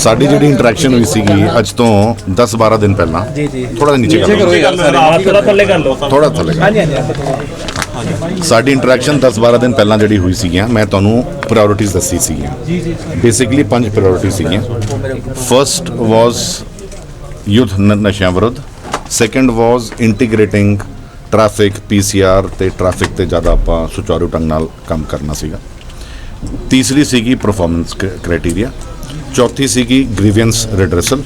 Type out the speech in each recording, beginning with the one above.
ਸਾਡੀ ਜਿਹੜੀ ਇੰਟਰੈਕਸ਼ਨ ਹੋਈ ਸੀਗੀ ਅੱਜ ਤੋਂ 10-12 ਦਿਨ ਪਹਿਲਾਂ ਜੀ ਜੀ। ਥੋੜਾ ਜਿਹਾ ਨੀਚੇ ਕਰ ਲਓ। ਥੋੜਾ ਥੱਲੇ ਕਰ ਲਓ। ਥੋੜਾ ਥੱਲੇ ਹਾਂਜੀ ਹਾਂਜੀ ਸਾਡੀ ਇੰਟਰੈਕਸ਼ਨ 10-12 ਦਿਨ ਪਹਿਲਾਂ ਜਿਹੜੀ ਹੋਈ ਸੀਗੀਆਂ ਮੈਂ ਤੁਹਾਨੂੰ ਪ੍ਰਾਇੋਰਟੀਜ਼ ਦੱਸੀ ਸੀਗੀਆਂ। ਜੀ ਜੀ ਬੇਸਿਕਲੀ ਪੰਜ ਪ੍ਰਾਇੋਰਟੀ ਸੀਗੀਆਂ। ਫਰਸਟ ਵਾਸ ਯੂਥ ਨਸ਼ਿਆਂ ਵਿਰੁੱਧ। Second was integrating traffic PCR ਤੇ ਟ੍ਰੈਫਿਕ ਤੇ ਜ਼ਿਆਦਾ ਆਪਾਂ ਸੁਚਾਰੂ ਢੰਗ ਨਾਲ ਕੰਮ ਕਰਨਾ ਸੀਗਾ। ਤੀਸਰੀ ਸੀਗੀ ਪਰਫਾਰਮੈਂਸ ਕ੍ਰਾਈਟੇਰੀਆ ਚੌਥੀ ਸੀਗੀ ਗ੍ਰੀਵੈਂਸ ਰਿਡਰਸਲ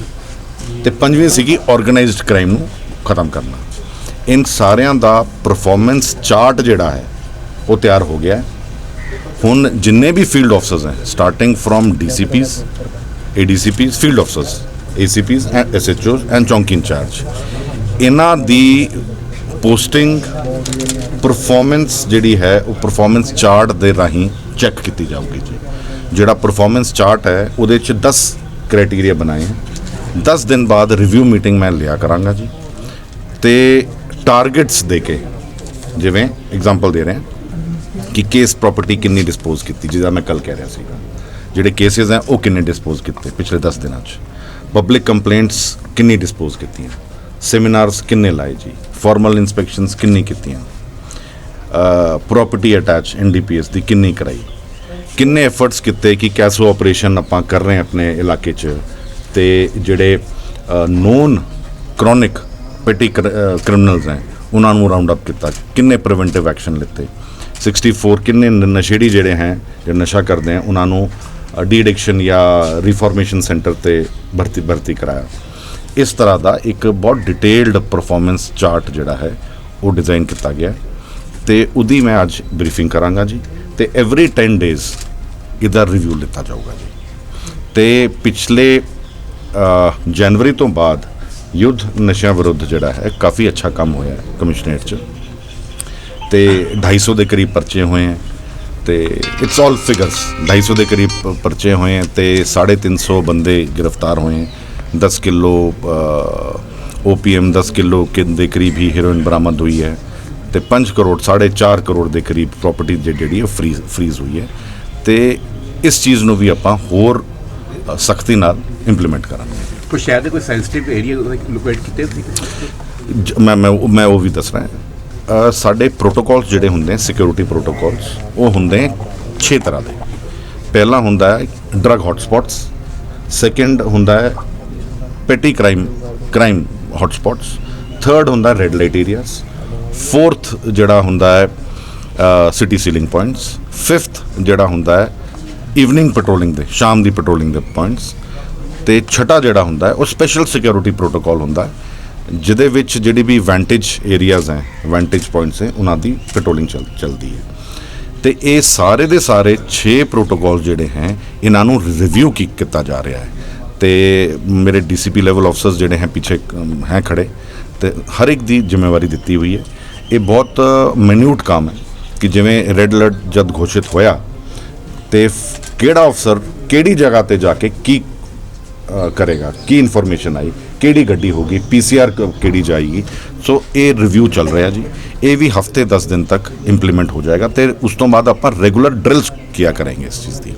ਤੇ ਪੰਜਵੀਂ ਸੀਗੀ ਆਰਗੇਨਾਈਜ਼ਡ ਕ੍ਰਾਈਮ ਨੂੰ ਖਤਮ ਕਰਨਾ। ਇਨ ਸਾਰਿਆਂ ਦਾ ਪਰਫਾਰਮੈਂਸ ਚਾਰਟ ਜਿਹੜਾ ਹੈ, ਉਹ ਤਿਆਰ ਹੋ ਗਿਆ ਹੁਣ ਜਿੰਨੇ ਵੀ ਫੀਲਡ ਆਫਸਰਸ ਹੈ starting from DCPs ADCPs field officers ACPs and SHOs and ਚੌਂਕੀ ਇੰਚਾਰਜ ਇਹਨਾਂ ਦੀ ਪੋਸਟਿੰਗ ਪਰਫਾਰਮੈਂਸ ਜਿਹੜੀ ਹੈ, ਉਹ ਪਰਫਾਰਮੈਂਸ ਚਾਰਟ ਦੇ ਰਾਹੀਂ ਚੈੱਕ ਕੀਤੀ ਜਾਊਗੀ ਜੀ। ਜਿਹੜਾ ਪਰਫਾਰਮੈਂਸ ਚਾਰਟ ਹੈ, ਉਹਦੇ ਚ 10 ਕ੍ਰਾਈਟੇਰੀਆ ਬਣਾਏ ਹੈ। 10 ਦਿਨ ਬਾਅਦ ਰਿਵਿਊ ਮੀਟਿੰਗ ਮੈਂ ਲਿਆ ਕਰਾਂਗਾ ਜੀ। ਤੇ ਟਾਰਗੇਟਸ ਦੇ ਕੇ, ਜਿਵੇਂ ਐਗਜ਼ਾਮਪਲ ਦੇ ਰਹੇ ਹਾਂ ਕਿ ਕੇਸ ਪ੍ਰਾਪਰਟੀ ਕਿੰਨੀ ਡਿਸਪੋਜ਼ ਕੀਤੀ, ਜਿਹਦਾ ਮੈਂ ਕੱਲ ਕਹਿ ਰਿਹਾ ਸੀਗਾ। ਜਿਹੜੇ ਕੇਸਿਸ ਹੈ, ਉਹ ਕਿੰਨੇ ਡਿਸਪੋਜ਼ ਕੀਤੇ ਪਿਛਲੇ 10 ਦਿਨਾਂ 'ਚ। ਪਬਲਿਕ ਕੰਪਲੇਂਟਸ ਕਿੰਨੀ ਡਿਸਪੋਜ਼ ਕੀਤੀਆਂ। ਸੈਮੀਨਾਰਸ ਕਿੰਨੇ ਲਾਏ ਜੀ। ਫਾਰਮਲ ਇਨਸਪੈਕਸ਼ਨਸ ਕਿੰਨੀ ਕੀਤੀਆਂ। ਪ੍ਰਾਪਰਟੀ ਅਟੈਚ ਐਨਡੀਪੀਐਸ ਦੀ ਕਿੰਨੀ ਕਰਾਈ। ਕਿੰਨੇ ਐਫਰਟਸ ਕੀਤੇ ਕਿ ਕੈਸੋ ਆਪਰੇਸ਼ਨ ਆਪਾਂ ਕਰ ਰਹੇ ਆਪਣੇ ਇਲਾਕੇ 'ਚ? ਤੇ ਜਿਹੜੇ ਨੋਨ ਕ੍ਰੋਨਿਕ ਪੈਟੀ ਕ੍ਰਿਮੀਨਲਸ ਹੈ, ਉਹਨਾਂ ਨੂੰ ਰਾਉਂਡ ਅਪ ਕੀਤਾ। ਕਿੰਨੇ ਪ੍ਰੀਵੈਂਟਿਵ ਐਕਸ਼ਨ ਲਿੱਤੇ? 64 ਕਿੰਨੇ ਨਸ਼ੇੜੀ ਜਿਹੜੇ ਹੈ, ਜਿਹੜੇ ਨਸ਼ਾ ਕਰਦੇ ਹੈ, ਉਹਨਾਂ ਨੂੰ ਡੀ ਐਡਿਕਸ਼ਨ ਜਾਂ ਰੀਫਾਰਮੇਸ਼ਨ ਸੈਂਟਰ ਤੇ ਭਰਤੀ ਭਰਤੀ ਕਰਾਇਆ। ਇਸ ਤਰ੍ਹਾਂ ਦਾ ਇੱਕ ਬਹੁਤ ਡਿਟੇਲਡ ਪਰਫਾਰਮੈਂਸ ਚਾਰਟ ਜਿਹੜਾ ਹੈ, ਉਹ ਡਿਜ਼ਾਈਨ ਕੀਤਾ ਗਿਆ। ਹੈ ਤੇ ਉਹਦੀ ਮੈਂ ਅੱਜ ਬਰੀਫਿੰਗ ਕਰਾਂਗਾ ਜੀ। ਤੇ ਐਵਰੀ 10 ਡੇਜ਼ ਇਹਦਾ ਰਿਵਿਊ ਲਿੱਤਾ ਜਾਊਗਾ ਜੀ? ਤੇ ਪਿਛਲੇ ਜਨਵਰੀ ਤੋਂ ਬਾਅਦ ਯੁੱਧ ਨਸ਼ਿਆਂ ਵਿਰੁੱਧ ਜਿਹੜਾ ਹੈ, ਕਾਫੀ ਅੱਛਾ ਕੰਮ ਹੋਇਆ ਹੈ ਕਮਿਸ਼ਨਰੇਟ 'ਚ। ਤੇ 250 ਦੇ ਕਰੀਬ ਪਰਚੇ ਹੋਏ ਹੈ ਤੇ ਇਟਸ ਆਲ ਫਿਗਰਸ 250 ਦੇ ਕਰੀਬ ਪਰਚੇ ਹੋਏ ਹੈ ਤੇ 350 ਬੰਦੇ ਗ੍ਰਿਫਤਾਰ ਹੋਏ ਹੈ। 10 ਕਿਲੋ ਓਪੀਐਮ 10 ਕਿਲੋ ਕੇ, ਦੇ ਕਰੀਬ ਹੀ ਹੀਰੋਇਨ ਬਰਾਮਦ ਹੋਈ ਹੈ। ਤੇ 5 ਕਰੋੜ 4.5 ਕਰੋੜ ਦੇ ਕਰੀਬ ਪ੍ਰਾਪਰਟੀ ਜਿਹੜੀ ਹੈ ਫਰੀਜ਼ ਫਰੀਜ਼ ਹੋਈ ਹੈ। ਤੇ ਇਸ ਚੀਜ਼ ਨੂੰ ਵੀ ਆਪਾਂ ਹੋਰ ਸਖਤੀ ਨਾਲ ਇੰਪਲੀਮੈਂਟ ਕਰਾਂਗੇ। ਕੋਈ ਸ਼ਹਿਰ ਦੇ ਕੋਈ ਸੈਂਸਿਟਿਵ ਏਰੀਆ ਲੋਕੇਟ ਕੀਤੇ ਸੀ ਮੈਂ ਮੈਂ ਮੈਂ ਉਹ ਵੀ ਦੱਸ ਰਿਹਾ ਸਾਡੇ ਪ੍ਰੋਟੋਕਾਲਸ ਜਿਹੜੇ ਹੁੰਦੇ ਸਿਕਿਉਰਿਟੀ ਪ੍ਰੋਟੋਕਾਲਸ ਉਹ ਹੁੰਦੇ 6 ਤਰ੍ਹਾਂ ਦੇ। ਪਹਿਲਾ ਹੁੰਦਾ ਹੈ ਡਰਗ ਹੌਟਸਪੌਟਸ ਸੈਕੰਡ ਹੁੰਦਾ ਹੈ petty crime crime hotspots third ਹੁੰਦਾ ਰੈੱਡ ਲਾਈਟ ਏਰੀਆਸ ਫੋਰਥ ਜਿਹੜਾ ਹੁੰਦਾ ਹੈ ਸਿਟੀ ਸੀਲਿੰਗ ਪੁਆਇੰਟਸ ਫਿਫਥ ਜਿਹੜਾ ਹੁੰਦਾ ਹੈ ਈਵਨਿੰਗ ਪੈਟਰੋਲਿੰਗ ਦੇ, ਸ਼ਾਮ ਦੀ ਪੈਟਰੋਲਿੰਗ ਦੇ ਪੁਆਇੰਟਸ ਤੇ ਛਟਾ ਜਿਹੜਾ ਹੁੰਦਾ ਹੈ, ਉਹ ਸਪੈਸ਼ਲ ਸਿਕਿਉਰਿਟੀ ਪ੍ਰੋਟੋਕਾਲ ਹੁੰਦਾ ਹੈ, ਜਿਹਦੇ ਵਿੱਚ ਜਿਹੜੀ ਵੀ ਵੈਂਟੇਜ ਏਰੀਆਜ਼ ਹੈ ਵੈਂਟੇਜ ਪੁਆਇੰਟਸ ਹੈ, ਉਹਨਾਂ ਦੀ ਪੈਟਰੋਲਿੰਗ ਚੱਲਦੀ ਹੈ। ਤੇ ਇਹ ਸਾਰੇ ਦੇ ਸਾਰੇ 6 ਪ੍ਰੋਟੋਕਾਲ ਜਿਹੜੇ ਹੈ, ਇਹਨਾਂ ਨੂੰ ਰਿਵਿਊ ਕੀ, ਕੀਤਾ ਜਾ ਰਿਹਾ ਹੈ। ਤੇ ਮੇਰੇ ਡੀਸੀਪੀ ਲੈਵਲ ਅਫਸਰਸ ਜਿਹੜੇ ਹੈ, ਪਿੱਛੇ ਹੈ ਖੜੇ। ਤੇ ਹਰ ਇੱਕ ਦੀ ਜ਼ਿੰਮੇਵਾਰੀ ਦਿੱਤੀ ਹੋਈ ਹੈ। ਇਹ ਬਹੁਤ ਮਿਨਿਊਟ ਕੰਮ ਹੈ। ਕਿ ਜਿਵੇਂ ਰੈੱਡ ਅਲਰਟ ਜਦ ਘੋਸ਼ਿਤ ਹੋਇਆ, ਤੇ ਕਿਹੜਾ ਅਫਸਰ ਕਿਹੜੀ ਜਗ੍ਹਾ ਤੇ ਜਾ ਕੇ ਕੀ ਕਰੇਗਾ, ਕੀ ਇਨਫੋਰਮੇਸ਼ਨ ਆਈ, ਕਿਹੜੀ ਗੱਡੀ ਹੋਗੀ ਪੀਸੀਆਰ ਕਿਹੜੀ ਜਾਏਗੀ। ਸੋ ਇਹ ਰਿਵਿਊ ਚੱਲ ਰਿਹਾ ਜੀ। ਇਹ ਵੀ ਹਫ਼ਤੇ 10 ਦਿਨ ਤੱਕ ਇੰਪਲੀਮੈਂਟ ਹੋ ਜਾਏਗਾ ਤੇ ਉਸ ਤੋਂ ਬਾਅਦ ਆਪਾਂ ਰੈਗੂਲਰ ਡਰਿਲਸ ਕੀਆ ਕਰਾਂਗੇ ਇਸ ਚੀਜ਼ ਦੀ।